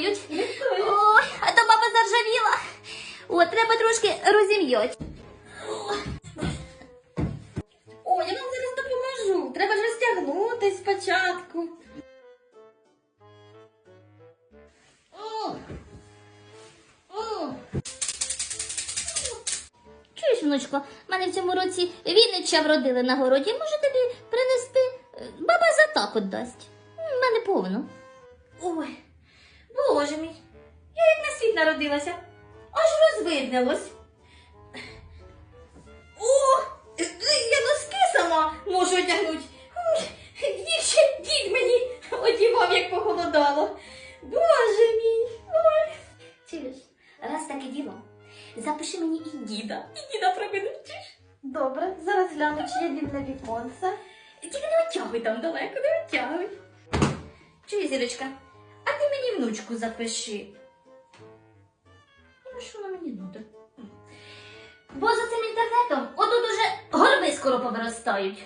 відкроють. Ой, а то баба заржавіла. О, треба трошки розім'ють. О, я вам зараз допоможу. Треба ж розтягнути спочатку. О! О! Чуєш, внучко, в мене в цьому році Віннича вродили на городі. Може тобі принести е, баба за так от дасть. В мене повно. Ой боже мій, я як на світ народилася, аж розвиднилось. О, я носки сама можу одягнути. Ой, Дід ще дід мені одівав, як похолодало. Боже мій, ой. Чуєш, раз таке діло, запиши мені і діда. І діда проведеш. Добре, зараз гляну, чи є вільне віконце. Тільки не витягуй там далеко, не витягуй. Чує, зірочка, внучку запиши. Ну, що вона мені буде? Бо за цим інтернетом отут уже горби скоро повиростають.